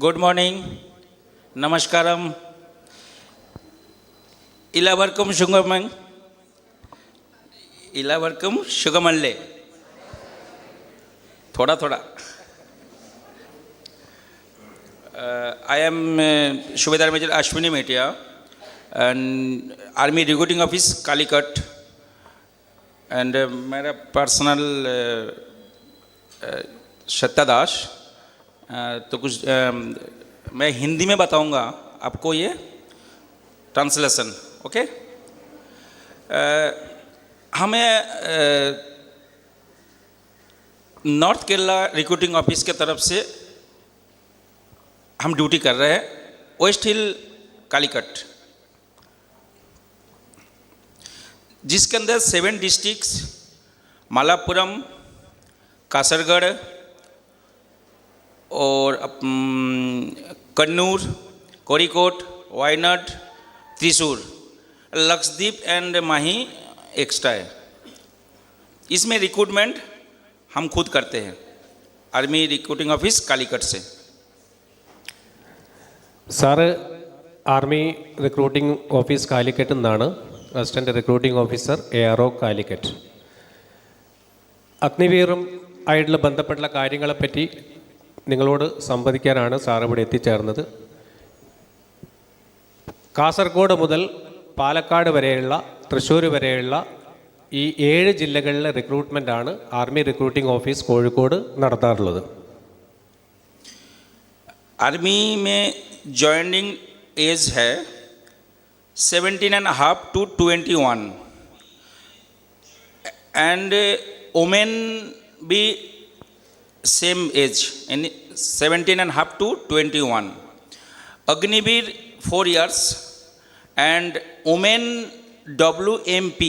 Good morning नमस्कारम इला वर्कम शुभमंग इला वर्कम शुगमल्ले थोडा थोडा आय मेजर अश्विनी मेटिया and army recruiting office Calicut and मेरा पर्सनल शक्ता दास तो कुछ मैं हिंदी में बताऊंगा आपको ये ट्रांसलेशन ओके हमें नॉर्थ केरला रिक्रूटिंग ऑफिस के तरफ से हम ड्यूटी कर रहे हैं वेस्ट हिल कालीकट जिसके अंदर सेवन डिस्ट्रिक्ट मालापुरम कासरगढ़ और कन्नूर कोरिकोट वायनाड त्रिशूर लक्षदीप एंड माही एक्स्ट्रा है इसमें रिक्रूटमेंट हम खुद करते हैं आर्मी रिक्रूटिंग ऑफिस कालीकट से sir army recruiting office Calicut assistant recruiting officer A R O Calicut Agniveer आई बंधपी നിങ്ങളോട് സംവദിക്കാനാണ് സാർ ഇവിടെ എത്തിച്ചേർന്നത് കാസർഗോഡ് മുതൽ പാലക്കാട് വരെയുള്ള തൃശ്ശൂർ വരെയുള്ള ഈ ഏഴ് ജില്ലകളിലെ ആണ് ആർമി റിക്രൂട്ടിംഗ് ഓഫീസ് കോഴിക്കോട് നടത്താറുള്ളത് ആർമി മേ ജോയിനിങ് ഏജ് है seventeen and half to twenty one and women be same age, in 17 and half to 21. Agnibir 4 years and women WMP,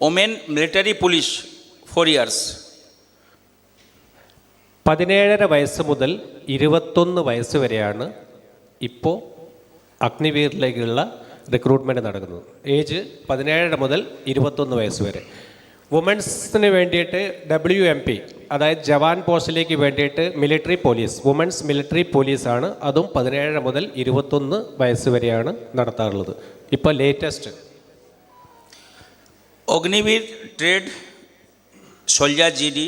women military police 4 years. പതിനേഴര വയസ്സ് മുതൽ ഇരുപത്തൊന്ന് വയസ്സ് വരെയാണ് ഇപ്പോൾ അഗ്നിവീറിലേക്കുള്ള റിക്രൂട്ട്മെൻറ്റ് നടക്കുന്നത് ഏജ് പതിനേഴര മുതൽ ഇരുപത്തൊന്ന് വയസ്സ് വരെ വുമൻസിന് വേണ്ടിയിട്ട് ഡബ്ല്യു എം പി അതായത് ജവാൻ പോസ്റ്റിലേക്ക് വേണ്ടിയിട്ട് മിലിറ്ററി പോലീസ് വുമൻസ് മിലിറ്ററി പോലീസാണ് അതും പതിനേഴ് മുതൽ ഇരുപത്തൊന്ന് വയസ്സ് വരെയാണ് നടത്താറുള്ളത് ഇപ്പോൾ latest Agniveer trade soldier G D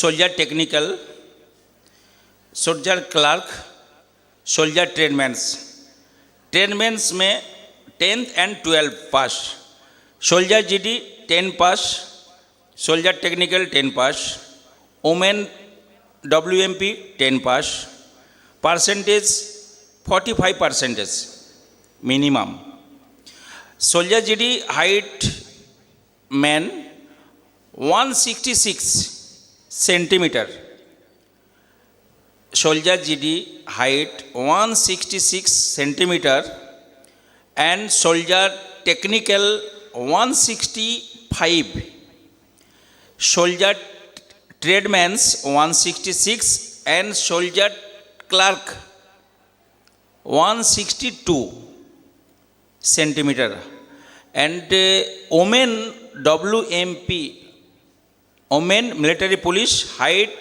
soldier technical technical clerk soldier tradesmen tradesmen may में and twelve pass soldier G D ten pass soldier technical ten pass women WMP ten pass percentage forty five percentage minimum soldier GD height man one sixty six centimetre soldier GD height one sixty six centimetre and soldier technical one sixty five soldier sixty six and soldier clerk two centimetre and women W M P women military police height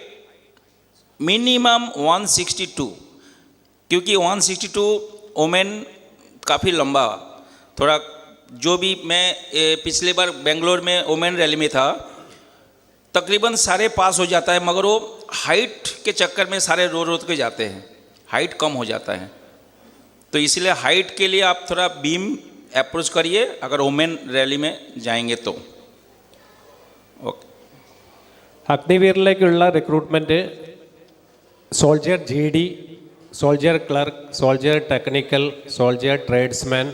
minimum one sixty two क्योंकि one sixty two women काफ़ी लंबा थोड़ा जो भी मैं पिछले बार बेंगलोर में women rally में था तकरीबन सारे पास हो जाता है मगर वो हाइट के चक्कर में सारे रो रो के जाते हैं हाइट कम हो जाता है तो इसलिए हाइट के लिए आप थोड़ा बीम अप्रोच करिए अगर वोमेन रैली में जाएंगे तो okay Agniveer recruitment soldier G D soldier clerk soldier technical soldier tradesman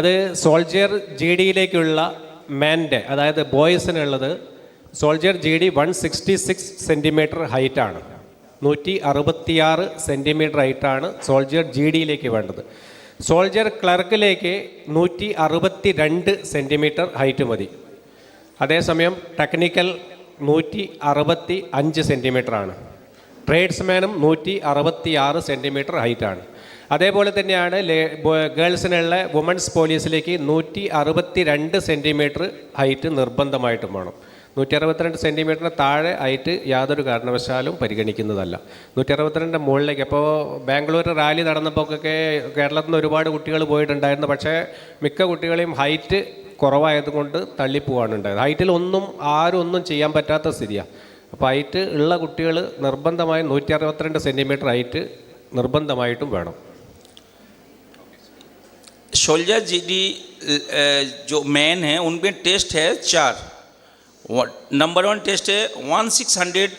अब सोल्जियर जी डी മാൻ്റെ അതായത് ബോയ്സിനുള്ളത് soldier G D one sixty six centimetre ഹൈറ്റാണ് നൂറ്റി അറുപത്തിയാറ് സെൻറ്റിമീറ്റർ ഹൈറ്റാണ് സോൾജർ ജി ഡിയിലേക്ക് വേണ്ടത് സോൾജർ ക്ലർക്കിലേക്ക് നൂറ്റി അറുപത്തി രണ്ട് സെൻറ്റിമീറ്റർ ഹൈറ്റ് മതി അതേസമയം ടെക്നിക്കൽ നൂറ്റി അറുപത്തി അഞ്ച് സെൻറ്റിമീറ്ററാണ് ട്രേഡ്സ്മാനും നൂറ്റി അറുപത്തി ആറ് സെൻറ്റിമീറ്റർ ഹൈറ്റാണ് അതേപോലെ തന്നെയാണ് ഗേൾസിനുള്ള വുമൺസ് പോലീസിലേക്ക് നൂറ്റി അറുപത്തി രണ്ട് സെൻറ്റിമീറ്റർ ഹൈറ്റ് നിർബന്ധമായിട്ടും വേണം നൂറ്റി അറുപത്തിരണ്ട് സെൻറ്റിമീറ്ററിന് താഴെ ആയിട്ട് യാതൊരു കാരണവശാലും പരിഗണിക്കുന്നതല്ല നൂറ്റി അറുപത്തിരണ്ടിൻ്റെ മുകളിലേക്ക് അപ്പോൾ ബാംഗ്ലൂർ റാലി നടന്നപ്പോഴൊക്കെ കേരളത്തിൽ നിന്ന് ഒരുപാട് കുട്ടികൾ പോയിട്ടുണ്ടായിരുന്നു പക്ഷേ മിക്ക കുട്ടികളെയും ഹൈറ്റ് കുറവായതുകൊണ്ട് തള്ളിപ്പോവാണ് ഉണ്ടായത് ഹൈറ്റിൽ ഒന്നും ആരും ഒന്നും ചെയ്യാൻ പറ്റാത്ത സ്ഥിതിയാണ് അപ്പോൾ ഹൈറ്റ് ഉള്ള കുട്ടികൾ നിർബന്ധമായും നൂറ്റി അറുപത്തിരണ്ട് സെൻറ്റിമീറ്റർ ഹൈറ്റ് നിർബന്ധമായിട്ടും വേണം सोल्जर जीडी जो मैन है उनमें टेस्ट है चार नंबर वन टेस्ट है one six hundred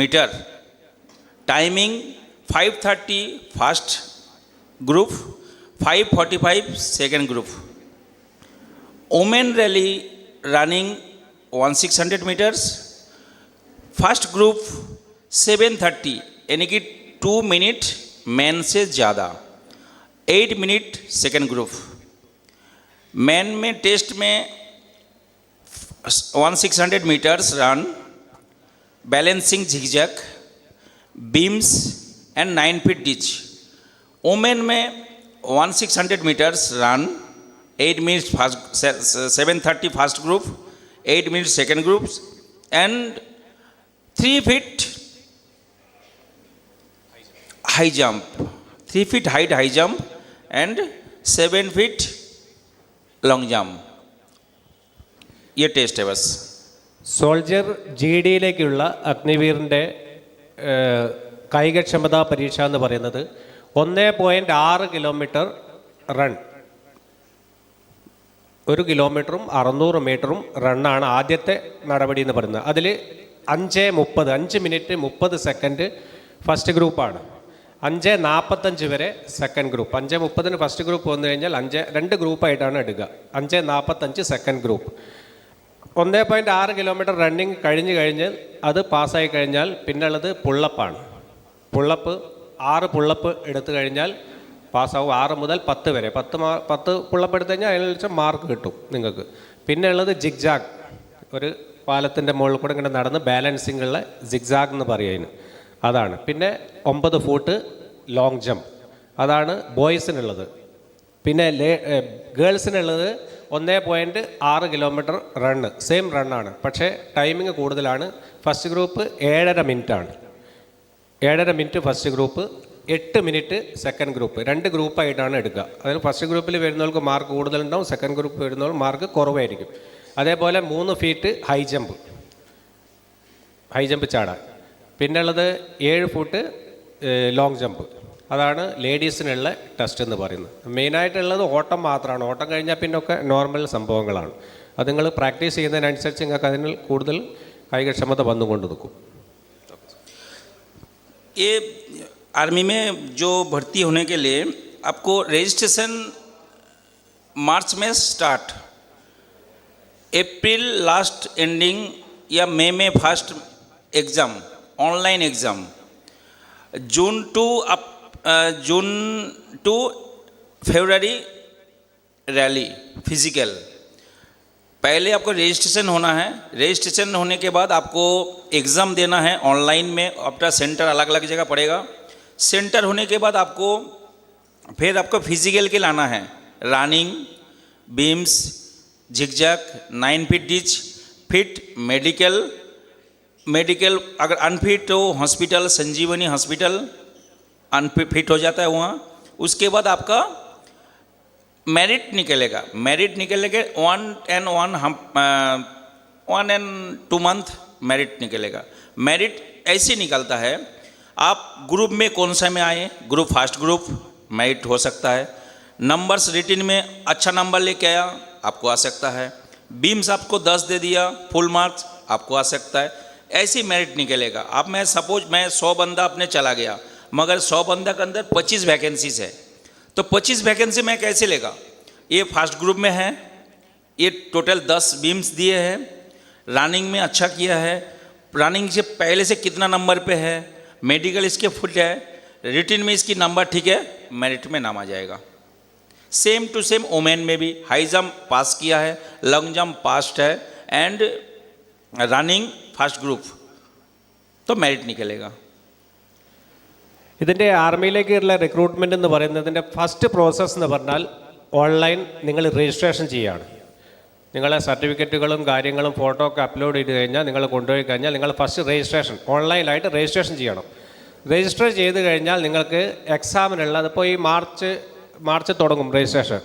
metre timing five thirty first group five forty five second group women rally running one six hundred metres first group seven thirty यानी कि two minute man से ज़्यादा eight minute second group man में test में one six hundred metres run balancing zigzag beams and nine feet ditch women में one six hundred metres run eight minute fast seven thirty fast group eight minute second groups and three feet high jump three feet height high jump and 7 feet long jump. A taste of us. Soldier G ഡിയിലേക്കുള്ള അഗ്നിവീറിൻ്റെ കായികക്ഷമതാ പരീക്ഷ എന്ന് പറയുന്നത് ഒന്ന് point ആറ് kilometre run ഒരു കിലോമീറ്ററും അറുന്നൂറ് മീറ്ററും റണ്ണാണ് ആദ്യത്തെ നടപടി എന്ന് പറയുന്നത് അതിൽ അഞ്ച് മുപ്പത് അഞ്ച് മിനിറ്റ് മുപ്പത് സെക്കൻഡ് ഫസ്റ്റ് ഗ്രൂപ്പാണ് അഞ്ച് നാൽപ്പത്തഞ്ച് വരെ സെക്കൻഡ് ഗ്രൂപ്പ് അഞ്ച് മുപ്പതിന് ഫസ്റ്റ് ഗ്രൂപ്പ് വന്നു കഴിഞ്ഞാൽ അഞ്ച് രണ്ട് ഗ്രൂപ്പായിട്ടാണ് എടുക്കുക അഞ്ച് നാൽപ്പത്തഞ്ച് സെക്കൻഡ് ഗ്രൂപ്പ് ഒന്നേ പോയിൻറ്റ് ആറ് കിലോമീറ്റർ റണ്ണിങ് കഴിഞ്ഞ് കഴിഞ്ഞ് അത് പാസ്സായി കഴിഞ്ഞാൽ പിന്നുള്ളത് പുള്ളപ്പാണ് പുള്ളപ്പ് ആറ് പുള്ളപ്പ് എടുത്തു കഴിഞ്ഞാൽ പാസ്സാവും ആറ് മുതൽ പത്ത് വരെ പത്ത് മാ പത്ത് പുള്ളപ്പ് എടുത്തു കഴിഞ്ഞാൽ അതിനനുസരിച്ച് മാർക്ക് കിട്ടും നിങ്ങൾക്ക് പിന്നെ ഉള്ളത് ജിഗ്ജാഗ് ഒരു പാലത്തിൻ്റെ മുകളിൽ കൂടെ ഇങ്ങനെ നടന്ന് ബാലൻസിങ്ങുള്ള ജിഗ്സാഗ് എന്ന് പറയുന്നത് അതാണ് പിന്നെ ഒമ്പത് ഫൂട്ട് ലോങ് ജമ്പ് അതാണ് ബോയ്സിനുള്ളത് പിന്നെ ലേ ഗേൾസിനുള്ളത് ഒന്നേ പോയിൻറ്റ് ആറ് കിലോമീറ്റർ റണ്ണ് സെയിം റണ്ണാണ് പക്ഷേ ടൈമിങ് കൂടുതലാണ് ഫസ്റ്റ് ഗ്രൂപ്പ് ഏഴര മിനിറ്റാണ് ഏഴര മിനിറ്റ് ഫസ്റ്റ് ഗ്രൂപ്പ് എട്ട് മിനിറ്റ് സെക്കൻഡ് ഗ്രൂപ്പ് രണ്ട് ഗ്രൂപ്പായിട്ടാണ് എടുക്കുക അതായത് ഫസ്റ്റ് ഗ്രൂപ്പിൽ വരുന്നവർക്ക് മാർക്ക് കൂടുതലുണ്ടാവും സെക്കൻഡ് ഗ്രൂപ്പ് വരുന്നവർ മാർക്ക് കുറവായിരിക്കും അതേപോലെ മൂന്ന് feet high jump high jump ചാടാൻ പിന്നെ ഉള്ളത് ഏഴ് ഫൂട്ട് ലോങ് ജമ്പ് അതാണ് ലേഡീസിനുള്ള ടെസ്റ്റ് എന്ന് പറയുന്നത് മെയിനായിട്ടുള്ളത് ഓട്ടം മാത്രമാണ് ഓട്ടം കഴിഞ്ഞാൽ പിന്നെ ഒക്കെ നോർമൽ സംഭവങ്ങളാണ് അത് നിങ്ങൾ പ്രാക്ടീസ് ചെയ്യുന്നതിനനുസരിച്ച് നിങ്ങൾക്ക് അതിന് കൂടുതൽ കായികക്ഷമത വന്നുകൊണ്ട് നിൽക്കും ये आर्मी ജോ ഭർത്തി भर्ती होने के लिए आपको रजिस्ट्रेशन मार्च में स्टार्ट अप्रैल लास्ट एंडिंग या मई में first exam online exam June to up June to February rally physical पहले आपको रजिस्ट्रेशन होना है रजिस्ट्रेशन होने के बाद आपको एग्ज़ाम देना है ऑनलाइन में आपका सेंटर अलग अलग जगह पड़ेगा सेंटर होने के बाद आपको फिर आपको फिजिकल के लाना है running beams zigzag nine feet ditch fit medical medical अगर अनफिट हो हॉस्पिटल संजीवनी हॉस्पिटल अनफिट हो जाता है वहाँ उसके बाद आपका मेरिट निकलेगा मेरिट निकलेगा वन एंड वन हम one and two month merit निकलेगा मेरिट ऐसे निकलता है आप ग्रुप में कौन सा में आए ग्रुप फर्स्ट ग्रुप मेरिट हो सकता है नंबर्स रिटिन में अच्छा नंबर लेके आया आपको आ सकता है बीम्स आपको दस दे दिया फुल मार्क्स आपको आ सकता है ऐसी मेरिट निकलेगा अब मैं सपोज मैं सौ बंदा अपने चला गया मगर सौ बंदा के अंदर पच्चीस वैकेंसीज है तो पच्चीस वैकेंसी मैं कैसे लेगा ये फर्स्ट ग्रुप में है ये टोटल दस बीम्स दिए हैं रनिंग में अच्छा किया है रनिंग से पहले से कितना नंबर पे है मेडिकल इसके फुल है रिटिन में इसकी नंबर ठीक है मेरिट में नाम आ जाएगा सेम टू सेम ओमेन में भी हाई जम्प पास किया है लॉन्ग जम्प पास्ट है एंड रनिंग ഫസ്റ്റ് ഗ്രൂപ്പ് तो മെറിറ്റ് निकलेगा ഇതിൻ്റെ ആർമിയിലേക്കുള്ള റിക്രൂട്ട്മെൻ്റ് എന്ന് പറയുന്നതിൻ്റെ ഫസ്റ്റ് പ്രോസസ്സ് എന്ന് പറഞ്ഞാൽ ഓൺലൈൻ നിങ്ങൾ രജിസ്ട്രേഷൻ ചെയ്യുകയാണ് നിങ്ങളെ സർട്ടിഫിക്കറ്റുകളും കാര്യങ്ങളും ഫോട്ടോ ഒക്കെ അപ്ലോഡ് ചെയ്ത് കഴിഞ്ഞാൽ നിങ്ങൾ കൊണ്ടുപോയി കഴിഞ്ഞാൽ നിങ്ങൾ ഫസ്റ്റ് രജിസ്ട്രേഷൻ ഓൺലൈനായിട്ട് രജിസ്ട്രേഷൻ ചെയ്യണം രജിസ്റ്റർ ചെയ്ത് കഴിഞ്ഞാൽ നിങ്ങൾക്ക് എക്സാമിനുള്ള അതിപ്പോൾ ഈ മാർച്ച് മാർച്ച് തുടങ്ങും രജിസ്ട്രേഷൻ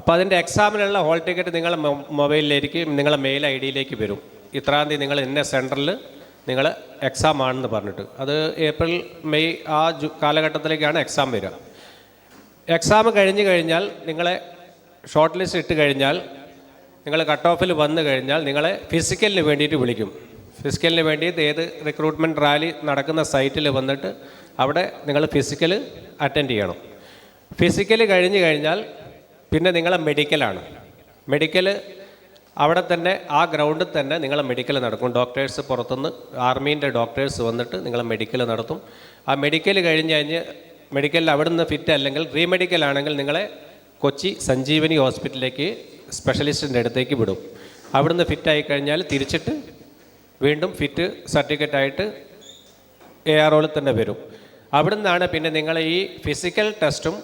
അപ്പോൾ അതിൻ്റെ എക്സാമിനുള്ള ഹോൾ ടിക്കറ്റ് നിങ്ങളുടെ മൊബൈലിലേക്ക് നിങ്ങളുടെ മെയിൽ ഐ ഡിയിലേക്ക് വരും ഇത്രാം തീയതി നിങ്ങൾ ഇന്ന സെൻറ്ററിൽ നിങ്ങൾ എക്സാം ആണെന്ന് പറഞ്ഞിട്ട് അത് ഏപ്രിൽ മെയ് ആ ജു കാലഘട്ടത്തിലേക്കാണ് എക്സാം വരിക എക്സാം കഴിഞ്ഞ് കഴിഞ്ഞാൽ നിങ്ങളെ ഷോർട്ട് ലിസ്റ്റ് ഇട്ട് കഴിഞ്ഞാൽ നിങ്ങൾ കട്ട് ഓഫിൽ വന്നു കഴിഞ്ഞാൽ നിങ്ങളെ ഫിസിക്കലിന് വേണ്ടിയിട്ട് വിളിക്കും ഫിസിക്കലിന് വേണ്ടിയിട്ട് ഏത് റിക്രൂട്ട്മെൻറ്റ് റാലി നടക്കുന്ന സൈറ്റിൽ വന്നിട്ട് അവിടെ നിങ്ങൾ ഫിസിക്കൽ അറ്റൻഡ് ചെയ്യണം ഫിസിക്കൽ കഴിഞ്ഞ് കഴിഞ്ഞാൽ പിന്നെ നിങ്ങളെ മെഡിക്കലാണ് മെഡിക്കൽ അവിടെ തന്നെ ആ ഗ്രൗണ്ടിൽ തന്നെ നിങ്ങളെ മെഡിക്കൽ നടക്കും ഡോക്ടേഴ്സ് പുറത്തുനിന്ന് ആർമീൻ്റെ ഡോക്ടേഴ്സ് വന്നിട്ട് നിങ്ങളെ മെഡിക്കൽ നടത്തും ആ മെഡിക്കൽ കഴിഞ്ഞ് കഴിഞ്ഞ് മെഡിക്കലിൽ നിന്ന് ഫിറ്റ് അല്ലെങ്കിൽ റീമെഡിക്കൽ ആണെങ്കിൽ നിങ്ങളെ കൊച്ചി സഞ്ജീവനി ഹോസ്പിറ്റലിലേക്ക് സ്പെഷ്യലിസ്റ്റിൻ്റെ അടുത്തേക്ക് വിടും അവിടുന്ന് ഫിറ്റായി കഴിഞ്ഞാൽ തിരിച്ചിട്ട് വീണ്ടും ഫിറ്റ് സർട്ടിഫിക്കറ്റ് ആയിട്ട് എ ആർ ഓയിൽ തന്നെ വരും അവിടെ നിന്നാണ് പിന്നെ നിങ്ങൾ ഈ ഫിസിക്കൽ ടെസ്റ്റും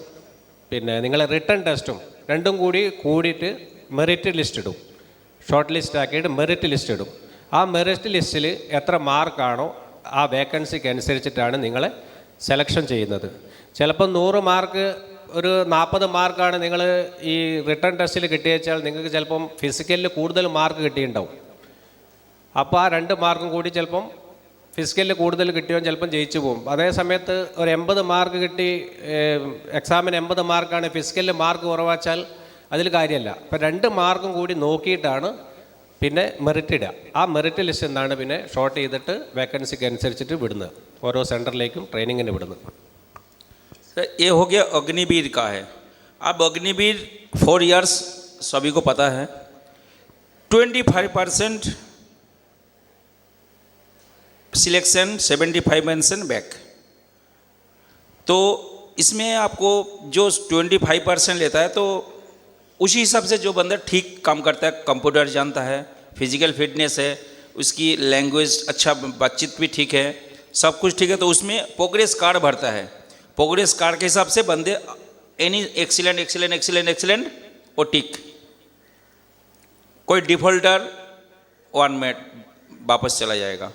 പിന്നെ നിങ്ങളെ റിട്ടേൺ ടെസ്റ്റും രണ്ടും കൂടി കൂടിയിട്ട് മെറിറ്റ് ലിസ്റ്റ് ഇടും ഷോർട്ട് ലിസ്റ്റ് ആക്കിയിട്ട് മെറിറ്റ് ലിസ്റ്റ് ഇടും ആ മെറിറ്റ് ലിസ്റ്റിൽ എത്ര മാർക്കാണോ ആ വേക്കൻസിക്ക് അനുസരിച്ചിട്ടാണ് നിങ്ങളെ സെലക്ഷൻ ചെയ്യുന്നത് ചിലപ്പോൾ നൂറ് മാർക്ക് ഒരു നാൽപ്പത് മാർക്കാണ് നിങ്ങൾ ഈ റിട്ടേൺ ടെസ്റ്റിൽ കിട്ടിയച്ചാൽ നിങ്ങൾക്ക് ചിലപ്പം ഫിസിക്കലിൽ കൂടുതൽ മാർക്ക് കിട്ടിയിട്ടുണ്ടാവും അപ്പോൾ ആ രണ്ട് മാർക്കും കൂടി ചിലപ്പം ഫിസിക്കലിൽ കൂടുതൽ കിട്ടിയോ ചിലപ്പം ജയിച്ചു പോകും അതേ സമയത്ത് ഒരു എൺപത് മാർക്ക് കിട്ടി എക്സാമിന് എൺപത് മാർക്കാണ് ഫിസിക്കലിൽ മാർക്ക് കുറവാച്ചാൽ അതിൽ കാര്യമല്ല അപ്പം രണ്ട് മാർക്കും കൂടി നോക്കിയിട്ടാണ് പിന്നെ മെറിറ്റ് ഇടുക ആ മെറിറ്റ് ലിസ്റ്റ് എന്നാണ് പിന്നെ ഷോർട്ട് ചെയ്തിട്ട് വേക്കൻസിക്ക് അനുസരിച്ചിട്ട് വിടുന്നത് ഓരോ സെൻറ്ററിലേക്കും ട്രെയിനിങ്ങിന് വിടുന്നത് ये हो गया अग्निवीर का है अब अग्निवीर फोर इयर्स सभी को पता है twenty five percent selection seventy five percent back तो इसमें आपको जो ट्वेंटी फाइव परसेंट लेता है तो उसी हिसाब से जो बंदा ठीक काम करता है कंप्यूटर जानता है फिजिकल फिटनेस है उसकी लैंग्वेज अच्छा बातचीत भी ठीक है सब कुछ ठीक है तो उसमें प्रोग्रेस कार्ड भरता है प्रोग्रेस कार्ड के हिसाब से बंदे any excellent excellent excellent excellent और टिक कोई डिफॉल्टर वन मेट वापस चला जाएगा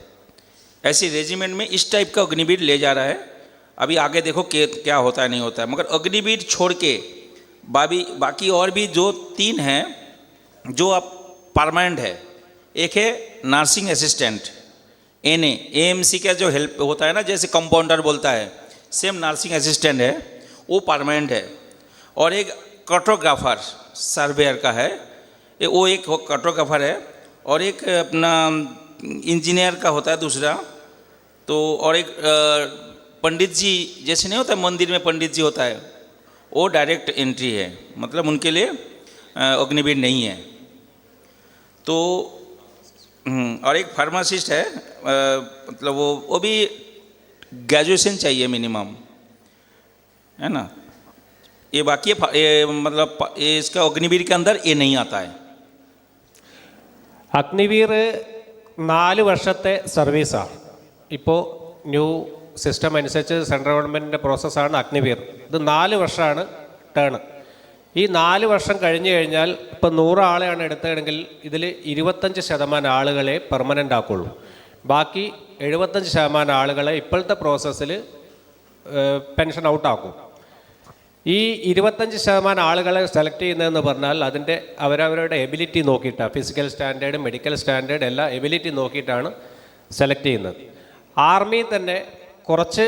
ऐसी रेजिमेंट में इस टाइप का अग्निवीर ले जा रहा है अभी आगे देखो क्या होता है नहीं होता है मगर अग्निवीर छोड़ के बाबी बाकी और भी जो तीन हैं जो अब परमानेंट है एक है nursing assistant N A M C का जो हेल्प होता है ना जैसे कंपाउंडर बोलता है सेम नर्सिंग असिस्टेंट है वो परमानेंट है और एक कटोग्राफर सर्वेयर का है वो एक कटोग्राफर है और एक अपना इंजीनियर का होता है दूसरा तो और एक पंडित जी जैसे नहीं होता मंदिर में पंडित जी होता है वो डायरेक्ट एंट्री है मतलब उनके लिए अग्निवीर नहीं है तो हम्म, और एक फार्मासिस्ट है मतलब वो वो भी ग्रेजुएशन चाहिए मिनिमम है ना ये बाकी ये मतलब ये इसका अग्निवीर के अंदर ये नहीं आता है अग्निवीर നാല് वर्षते സർവീസാണ് इो न्यू സിസ്റ്റം അനുസരിച്ച് സെൻട്രൽ ഗവൺമെൻറ്റിൻ്റെ പ്രോസസ്സാണ് അഗ്നിവീർ ഇത് നാല് വർഷമാണ് ടേൺ ഈ നാല് വർഷം കഴിഞ്ഞു കഴിഞ്ഞാൽ ഇപ്പം നൂറാളെയാണ് എടുത്തതെങ്കിൽ ഇതിൽ ഇരുപത്തഞ്ച് ശതമാനം ആളുകളെ പെർമനൻ്റ് ആക്കുള്ളൂ ബാക്കി എഴുപത്തഞ്ച് ശതമാനം ആളുകളെ ഇപ്പോഴത്തെ പ്രോസസ്സിൽ പെൻഷൻ ഔട്ടാക്കും ഈ ഇരുപത്തഞ്ച് ശതമാനം ആളുകളെ സെലക്ട് ചെയ്യുന്നതെന്ന് പറഞ്ഞാൽ അതിൻ്റെ അവരവരുടെ എബിലിറ്റി നോക്കിയിട്ടാണ് ഫിസിക്കൽ സ്റ്റാൻഡേർഡ് മെഡിക്കൽ സ്റ്റാൻഡേർഡ് എല്ലാ എബിലിറ്റി നോക്കിയിട്ടാണ് സെലക്ട് ചെയ്യുന്നത് ആർമിയിൽ തന്നെ കുറച്ച്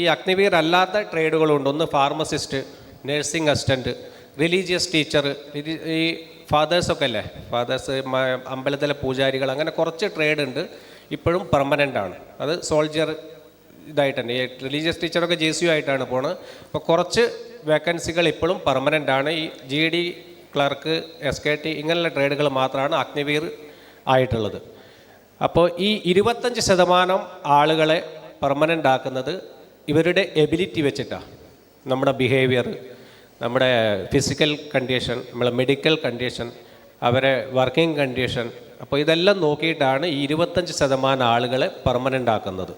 ഈ അഗ്നിവീർ അല്ലാത്ത ട്രേഡുകളുണ്ട് ഒന്ന് pharmacist nursing assistant religious teacher ഈ ഫാദേഴ്സൊക്കെ അല്ലേ ഫാദേഴ്സ് അമ്പലത്തിലെ പൂജാരികൾ അങ്ങനെ കുറച്ച് ട്രേഡ് ഉണ്ട് ഇപ്പോഴും പെർമനൻ്റ് ആണ് അത് സോൾജിയർ ഇതായിട്ട് തന്നെ റിലീജിയസ് ടീച്ചറൊക്കെ ജെ സി യു ആയിട്ടാണ് പോണത് അപ്പോൾ കുറച്ച് വേക്കൻസികൾ ഇപ്പോഴും പെർമനൻ്റ് ആണ് ഈ G D clerk S K T ഇങ്ങനെയുള്ള ട്രേഡുകൾ മാത്രമാണ് അഗ്നിവീർ ആയിട്ടുള്ളത് അപ്പോൾ ഈ ഇരുപത്തഞ്ച് ശതമാനം ആളുകളെ പെർമനൻ്റ് ആക്കുന്നത് ഇവരുടെ എബിലിറ്റി വെച്ചിട്ടാണ് നമ്മുടെ ബിഹേവിയർ നമ്മുടെ ഫിസിക്കൽ കണ്ടീഷൻ നമ്മളെ മെഡിക്കൽ കണ്ടീഷൻ അവരെ വർക്കിംഗ് കണ്ടീഷൻ അപ്പോൾ ഇതെല്ലാം നോക്കിയിട്ടാണ് ഈ ഇരുപത്തഞ്ച് ശതമാനം ആളുകളെ പെർമനൻ്റ് ആക്കുന്നത്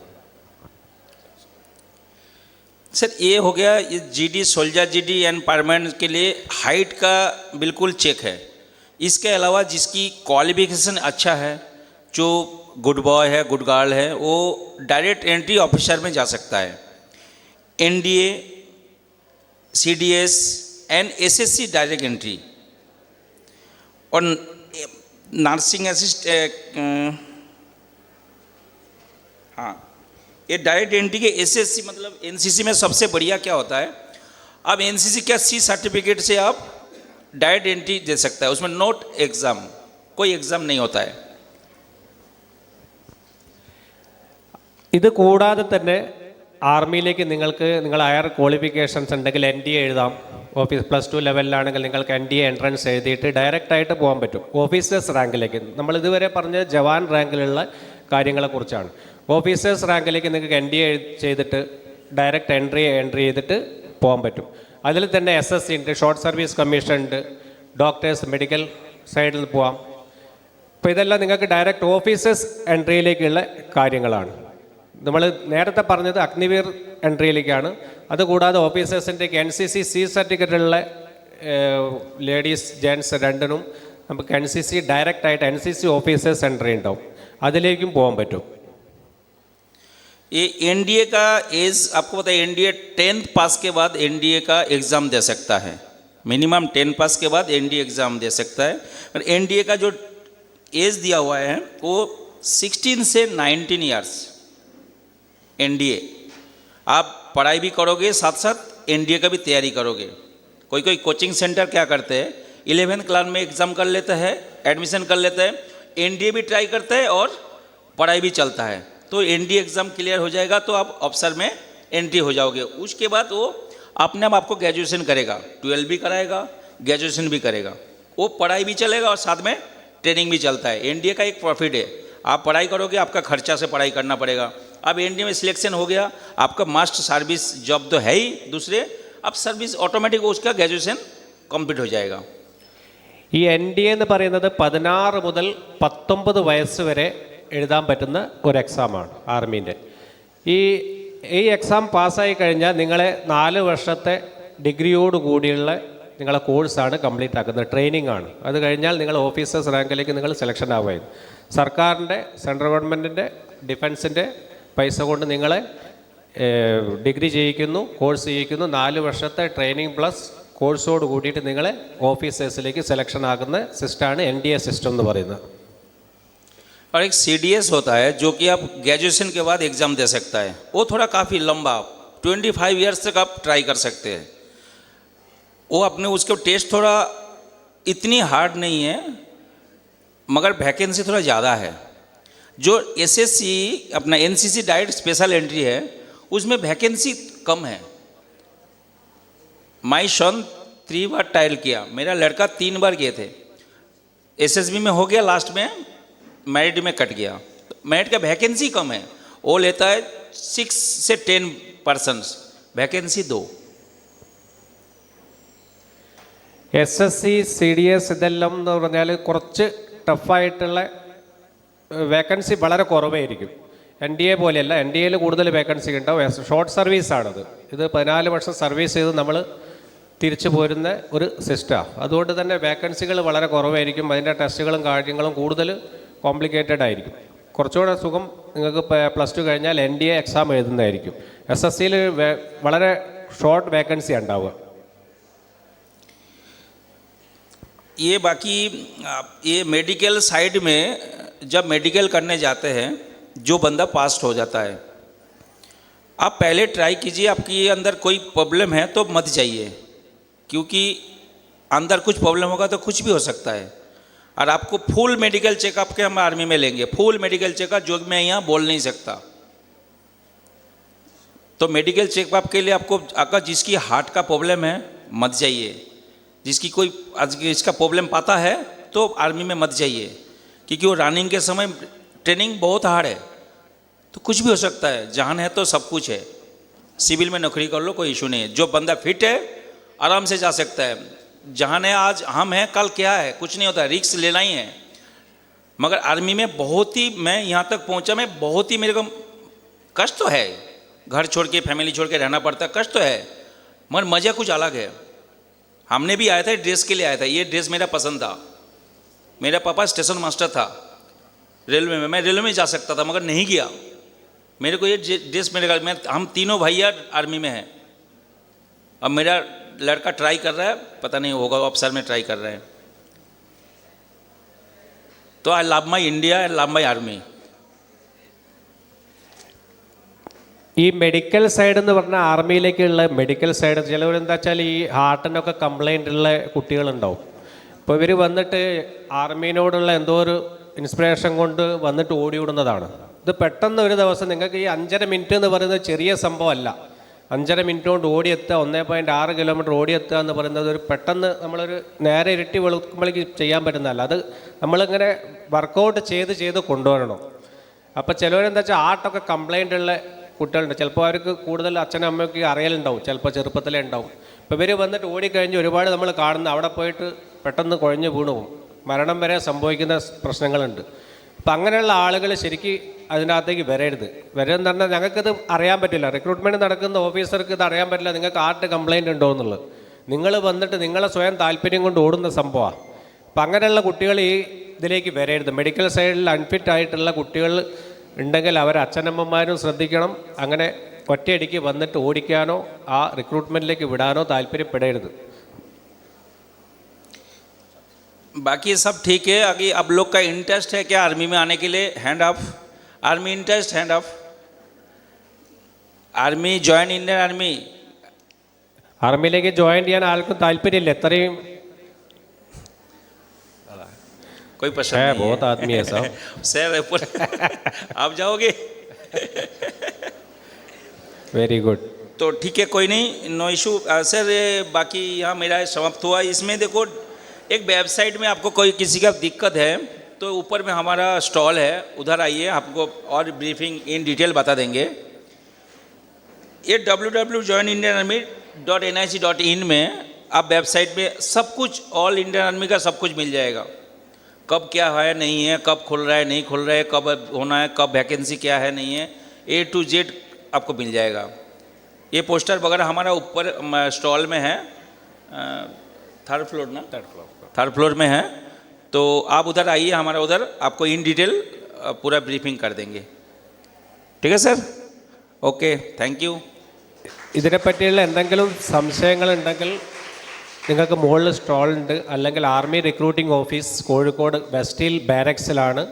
സർ ये हो गया D GD soldier GD and permanent के लिए हाइट का बिल्कुल चेक है इसके अलावा जिसकी क्वालिफिकेशन अच्छा है जो गुड बॉय है गुड गर्ल है वो डायरेक्ट एंट्री ऑफिसर में जा सकता है NDA CDS and SSC direct entry और नर्सिंग असिस्ट हाँ ये डायरेक्ट एंट्री के एसएससी मतलब एनसीसी में सबसे बढ़िया क्या होता है अब एनसीसी क्या सी सर्टिफिकेट से आप डायरेक्ट एंट्री दे सकता है उसमें नोट एग्ज़ाम कोई एग्ज़ाम नहीं होता है ഇത് കൂടാതെ തന്നെ ആർമിയിലേക്ക് നിങ്ങൾക്ക് നിങ്ങൾ ഹയർ ക്വാളിഫിക്കേഷൻസ് ഉണ്ടെങ്കിൽ എൻ ഡി എ എഴുതാം ഓഫീസ് പ്ലസ് ടു ലെവലിലാണെങ്കിൽ നിങ്ങൾക്ക് എൻ ഡി എ എൻട്രൻസ് എഴുതിയിട്ട് ഡയറക്റ്റായിട്ട് പോകാൻ പറ്റും ഓഫീസേഴ്സ് റാങ്കിലേക്ക് നമ്മൾ ഇതുവരെ പറഞ്ഞ ജവാൻ റാങ്കിലുള്ള കാര്യങ്ങളെക്കുറിച്ചാണ് ഓഫീസേഴ്സ് റാങ്കിലേക്ക് നിങ്ങൾക്ക് എൻ ഡി എ ചെയ്തിട്ട് ഡയറക്റ്റ് എൻട്രി എൻട്രി ചെയ്തിട്ട് പോകാൻ പറ്റും അതിൽ തന്നെ എസ് എസ് സി ഉണ്ട് ഷോർട്ട് സർവീസ് കമ്മീഷൻ ഉണ്ട് ഡോക്ടേഴ്സ് മെഡിക്കൽ സൈഡിൽ പോവാം അപ്പോൾ ഇതെല്ലാം നിങ്ങൾക്ക് ഡയറക്റ്റ് ഓഫീസേഴ്സ് എൻട്രിയിലേക്കുള്ള കാര്യങ്ങളാണ് നമു അടുത്ത പറഞ്ഞത് അഗ്നിവീർ എൻട്രിയിലേക്കാണ് അതു കൂടാതെ ഓഫീസേഴ്സിന്റെ NCC C സർട്ടിഫിക്കറ്റ് ഉള്ള леडीज ജेंट्स രണ്ടിലും നമുക്ക് NCC ഡയറക്റ്റ് ആയിട്ട് NCC ഓഫീസസ് സെന്ററ indented അതിലേക്ക് പോകാൻ പറ്റും ഈ NDA का एज आपको पता है NDA 10th പാസ് के बाद NDA का एग्जाम दे सकता है मिनिमम 10th പാസ് के बाद NDA एग्जाम दे सकता है पर NDA का जो एज दिया हुआ है वो 16 से 19 years एन आप पढ़ाई भी करोगे साथ साथ एन का भी तैयारी करोगे कोई कोई कोचिंग सेंटर क्या करते हैं इलेवेंथ क्लास में एग्ज़ाम कर लेते हैं एडमिशन कर लेते हैं एन भी ट्राई करते हैं और पढ़ाई भी चलता है तो एन एग्ज़ाम क्लियर हो जाएगा तो आप अफसर में एंट्री हो जाओगे उसके बाद वो अपने आप आपको ग्रेजुएशन करेगा ट्वेल्व भी कराएगा ग्रेजुएशन भी करेगा वो पढ़ाई भी चलेगा और साथ में ट्रेनिंग भी चलता है एनडीए का एक प्रॉफिट है आप पढ़ाई करोगे आपका खर्चा से पढ़ाई करना पड़ेगा अब एनडीए में सिलेक्शन हो गया आपका मास्टर सर्विस जॉब तो है ही दूसरे अब सर्विस ऑटोमेटिक उसका ग्रेजुएशन कंप्लीट हो जाएगा ഈ എൻ ഡി എന്ന് പറയുന്നത് പതിനാറ് മുതൽ പത്തൊമ്പത് വയസ്സ് വരെ എഴുതാൻ പറ്റുന്ന ഒരു എക്സാമാണ് ആർമീൻ്റെ ഈ ഈ എക്സാം പാസ്സായി കഴിഞ്ഞാൽ നിങ്ങളെ നാല് വർഷത്തെ ഡിഗ്രിയോട് കൂടിയുള്ള നിങ്ങളെ കോഴ്സാണ് കംപ്ലീറ്റ് ആക്കുന്നത് ട്രെയിനിങ് ആണ് അത് കഴിഞ്ഞാൽ നിങ്ങൾ ഓഫീസേഴ്സ് റാങ്കിലേക്ക് നിങ്ങൾ സെലക്ഷൻ ആവുകയും സർക്കാരിൻ്റെ സെൻട്രൽ ഗവൺമെൻറ്റിൻ്റെ ഡിഫൻസിൻ്റെ പൈസ കൊണ്ട് നിങ്ങളെ ഡിഗ്രി ചെയ്യിക്കുന്നു കോഴ്സ് ചെയ്യിക്കുന്നു നാല് വർഷത്തെ ട്രെയിനിങ് പ്ലസ് കോഴ്സോട് കൂടിയിട്ട് നിങ്ങളെ ഓഫീസേഴ്സിലേക്ക് സെലക്ഷൻ ആക്കുന്ന സിസ്റ്റമാണ് എൻ ഡി എ സിസ്റ്റം എന്ന് പറയുന്നത് और एक सी डी एस होता है जो कि आप ग्रेजुएशन के बाद एग्ज़ाम दे सकता है वो थोड़ा काफ़ी लंबा ट्वेंटी फाइव ईयर्स तक आप ट्राई कर सकते हैं वो अपने उसके टेस्ट थोड़ा इतनी हार्ड नहीं है मगर वैकेंसी थोड़ा ज़्यादा है जो एसएससी अपना एनसीसी डाइट स्पेशल एंट्री है उसमें वैकेंसी कम है माई सन थ्री बार ट्रायल किया मेरा लड़का तीन बार गए थे एसएसबी में हो गया लास्ट में मैरिट में कट गया मैरिट का वैकेंसी कम है वो लेता है सिक्स से टेन परसेंट वैकेंसी दो S S C C D S इतना कुछ टफाइट വേക്കൻസി വളരെ കുറവായിരിക്കും എൻ ഡി എ പോലെയല്ല എൻ ഡി എയിൽ കൂടുതൽ വേക്കൻസി ഉണ്ടാവും ഷോർട്ട് സർവീസാണത് ഇത് പതിനാല് വർഷം സർവീസ് ചെയ്ത് നമ്മൾ തിരിച്ചു പോരുന്ന ഒരു സിസ്റ്റമാണ് അതുകൊണ്ട് തന്നെ വേക്കൻസികൾ വളരെ കുറവായിരിക്കും അതിൻ്റെ ടെസ്റ്റുകളും കാര്യങ്ങളും കൂടുതൽ കോംപ്ലിക്കേറ്റഡ് ആയിരിക്കും കുറച്ചുകൂടെ സുഖം നിങ്ങൾക്ക് പ്ലസ് ടു കഴിഞ്ഞാൽ എൻ ഡി എ എക്സാം എഴുതുന്നതായിരിക്കും എസ് എസ് സിയിൽ വളരെ ഷോർട്ട് വേക്കൻസി ഉണ്ടാവുക ये बाकी ये मेडिकल साइड में जब मेडिकल करने जाते हैं जो बंदा पास्ट हो जाता है आप पहले ट्राई कीजिए आपकी अंदर कोई प्रॉब्लम है तो मत जाइए क्योंकि अंदर कुछ प्रॉब्लम होगा तो कुछ भी हो सकता है और आपको फुल मेडिकल चेकअप के हम आर्मी में लेंगे फुल मेडिकल चेकअप जो मैं यहाँ बोल नहीं सकता तो मेडिकल चेकअप के लिए आपको अगर जिसकी हार्ट का प्रॉब्लम है मत जाइए जिसकी कोई इसका प्रॉब्लम पाता है तो आर्मी में मत जाइए क्योंकि वो रनिंग के समय ट्रेनिंग बहुत हार्ड है तो कुछ भी हो सकता है जान है तो सब कुछ है सिविल में नौकरी कर लो कोई इशू नहीं है जो बंदा फिट है आराम से जा सकता है जहाँ है आज हम हैं कल क्या है कुछ नहीं होता रिक्स लेना ही है मगर आर्मी में बहुत ही मैं यहाँ तक पहुँचा मैं बहुत ही मेरे को कष्ट तो है घर छोड़ के फैमिली छोड़ के रहना पड़ता कष्ट तो है मगर मज़ा कुछ अलग है हमने भी आया था ड्रेस के लिए आया था ये ड्रेस मेरा पसंद था मेरा पापा स्टेशन मास्टर था रेलवे में मैं रेलवे में जा सकता था मगर नहीं गया मेरे को ये ड्रेस मेरे मैं हम तीनों भैया आर्मी में हैं अब मेरा लड़का ट्राई कर रहा है पता नहीं होगा अफसर में ट्राई कर रहे हैं तो I love my India I love my army ഈ മെഡിക്കൽ സൈഡ് എന്ന് പറഞ്ഞാൽ ആർമിയിലേക്കുള്ള മെഡിക്കൽ സൈഡ് ചിലവരെന്താ വെച്ചാൽ ഈ ഹാർട്ടിനൊക്കെ കംപ്ലൈൻ്റ് ഉള്ള കുട്ടികളുണ്ടാവും അപ്പോൾ ഇവർ വന്നിട്ട് ആർമീനോടുള്ള എന്തോ ഒരു ഇൻസ്പിറേഷൻ കൊണ്ട് വന്നിട്ട് ഓടിവിടുന്നതാണ് ഇത് പെട്ടെന്ന് ഒരു ദിവസം നിങ്ങൾക്ക് ഈ അഞ്ചര മിനിറ്റ് എന്ന് പറയുന്നത് ചെറിയ സംഭവമല്ല അഞ്ചര മിനിറ്റ് കൊണ്ട് ഓടിയെത്തുക ഒന്നേ പോയിൻറ്റ് ആറ് കിലോമീറ്റർ ഓടിയെത്തുക എന്ന് പറയുന്നത് ഒരു പെട്ടെന്ന് നമ്മളൊരു നേരെ ഇരട്ടി വെളുക്കുമ്പോഴേക്ക് ചെയ്യാൻ പറ്റുന്നതല്ല അത് നമ്മളിങ്ങനെ വർക്കൗട്ട് ചെയ്ത് ചെയ്ത് കൊണ്ടുവരണം അപ്പോൾ ചിലവരെന്താ വെച്ചാൽ ആട്ടൊക്കെ കംപ്ലൈൻ്റ് ഉള്ള കുട്ടികളുണ്ട് ചിലപ്പോൾ അവർക്ക് കൂടുതൽ അച്ഛനും അമ്മയ്ക്ക് അറിയലുണ്ടാവും ചിലപ്പോൾ ചെറുപ്പത്തിലേ ഉണ്ടാവും ഇപ്പോൾ ഇവർ വന്നിട്ട് ഓടിക്കഴിഞ്ഞ് ഒരുപാട് നമ്മൾ കാണുന്നത് അവിടെ പോയിട്ട് പെട്ടെന്ന് കുഴഞ്ഞു വീണുപോകും മരണം വരെ സംഭവിക്കുന്ന പ്രശ്നങ്ങളുണ്ട് അപ്പം അങ്ങനെയുള്ള ആളുകൾ ശരിക്ക് അതിനകത്തേക്ക് വരരുത് വരും പറഞ്ഞാൽ ഞങ്ങൾക്കിത് അറിയാൻ പറ്റില്ല റിക്രൂട്ട്മെൻറ്റ് നടക്കുന്ന ഓഫീസർക്ക് ഇത് അറിയാൻ പറ്റില്ല നിങ്ങൾക്ക് ആർട്ട് കംപ്ലയിൻ്റ് ഉണ്ടോ എന്നുള്ളത് നിങ്ങൾ വന്നിട്ട് നിങ്ങളെ സ്വയം താല്പര്യം കൊണ്ട് ഓടുന്ന സംഭവമാണ് അപ്പം അങ്ങനെയുള്ള കുട്ടികൾ ഈ ഇതിലേക്ക് വരരുത് മെഡിക്കൽ സൈഡിൽ അൺഫിറ്റ് ആയിട്ടുള്ള കുട്ടികൾ ഉണ്ടെങ്കിൽ അവർ അച്ഛനമ്മമാരും ശ്രദ്ധിക്കണം അങ്ങനെ ഒറ്റയടിക്ക് വന്നിട്ട് ഓടിക്കാനോ ആ റിക്രൂട്ട്മെൻറ്റിലേക്ക് വിടാനോ താല്പര്യപ്പെടരുത് बाकी सब ठीक है अभी अब लोग का इंटरेस्ट है क्या आर्मी में आने के लिए hand of army interest hand of army join Indian army join Indian army ആർമിയിലേക്ക് join ചെയ്യാൻ ആർക്കും താല്പര്യമില്ല എത്രയും कोई पसंद है बहुत आदमी है साहब सर आप जाओगे वेरी गुड तो ठीक है कोई नहीं नो इशू सर बाकी यहाँ मेरा समाप्त हुआ इसमें देखो एक वेबसाइट में आपको कोई किसी का दिक्कत है तो ऊपर में हमारा स्टॉल है उधर आइए आपको और ब्रीफिंग इन डिटेल बता देंगे ये W W join Indian army dot N I C dot in में आप वेबसाइट में सब कुछ ऑल इंडियन आर्मी का सब कुछ मिल जाएगा कब क्या है नहीं है कब खुल रहा है नहीं खुल रहा है कब होना है कब वैकेंसी क्या है नहीं है ए टू जेड आपको मिल जाएगा ये पोस्टर वगैरह हमारा ऊपर स्टॉल में है थर्ड फ्लोर ना थर्ड फ्लोर थर्ड फ्लोर में है तो आप उधर आइए हमारा उधर आपको इन डिटेल पूरा ब्रीफिंग कर देंगे ठीक है सर ഓക്കെ താങ്ക് യു ഇതിനെപ്പറ്റിയുള്ള എന്തെങ്കിലും സംശയങ്ങളുണ്ടെങ്കിൽ നിങ്ങൾക്ക് മുകളിൽ സ്റ്റാളുണ്ട് അല്ലെങ്കിൽ army recruiting office Kozhikode west hill ബാരക്സിലാണ്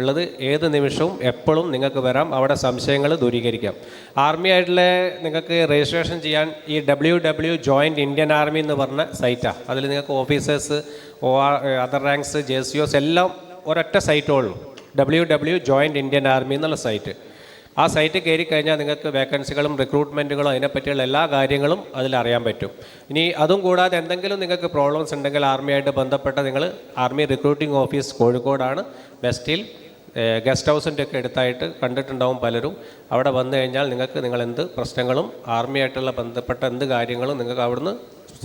ഉള്ളത് ഏത് നിമിഷവും എപ്പോഴും നിങ്ങൾക്ക് വരാം അവിടെ സംശയങ്ങൾ ദൂരീകരിക്കാം ആർമി ആയിട്ടുള്ള നിങ്ങൾക്ക് രജിസ്ട്രേഷൻ ചെയ്യാൻ ഈ W W join Indian army എന്ന് പറഞ്ഞ സൈറ്റാണ് അതിൽ നിങ്ങൾക്ക് officers O R other ranks J C Os എല്ലാം ഒരൊറ്റ സൈറ്റേ ഉള്ളൂ W W join Indian army എന്നുള്ള സൈറ്റ് ആ സൈറ്റ് കയറി കഴിഞ്ഞാൽ നിങ്ങൾക്ക് വേക്കൻസികളും റിക്രൂട്ട്മെൻറ്റുകളും അതിനെപ്പറ്റിയുള്ള എല്ലാ കാര്യങ്ങളും അതിലറിയാൻ അറിയാൻ പറ്റും ഇനി അതും കൂടാതെ എന്തെങ്കിലും നിങ്ങൾക്ക് പ്രോബ്ലംസ് ഉണ്ടെങ്കിൽ ആർമിയായിട്ട് ബന്ധപ്പെട്ട നിങ്ങൾ ആർമി റിക്രൂട്ടിംഗ് ഓഫീസ് കോഴിക്കോടാണ് ബെസ്റ്റിൽ ഗസ്റ്റ് ഹൗസിൻ്റെ ഒക്കെ എടുത്തായിട്ട് കണ്ടിട്ടുണ്ടാവും പലരും അവിടെ വന്നു കഴിഞ്ഞാൽ നിങ്ങൾക്ക് നിങ്ങൾ എന്ത് പ്രശ്നങ്ങളും ആർമിയായിട്ടുള്ള ബന്ധപ്പെട്ട എന്ത് കാര്യങ്ങളും നിങ്ങൾക്ക് അവിടുന്ന്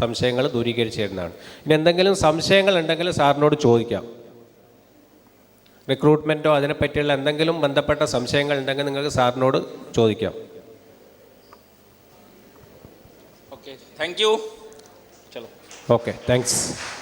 സംശയങ്ങൾ ദൂരീകരിച്ചു തരുന്നതാണ് ഇനി എന്തെങ്കിലും സംശയങ്ങൾ ഉണ്ടെങ്കിൽ സാറിനോട് ചോദിക്കാം റിക്രൂട്ട്മെൻറ്റോ അതിനെപ്പറ്റിയുള്ള എന്തെങ്കിലും ബന്ധപ്പെട്ട സംശയങ്ങൾ ഉണ്ടെങ്കിൽ നിങ്ങൾക്ക് സാറിനോട് ചോദിക്കാം okay thank you okay thanks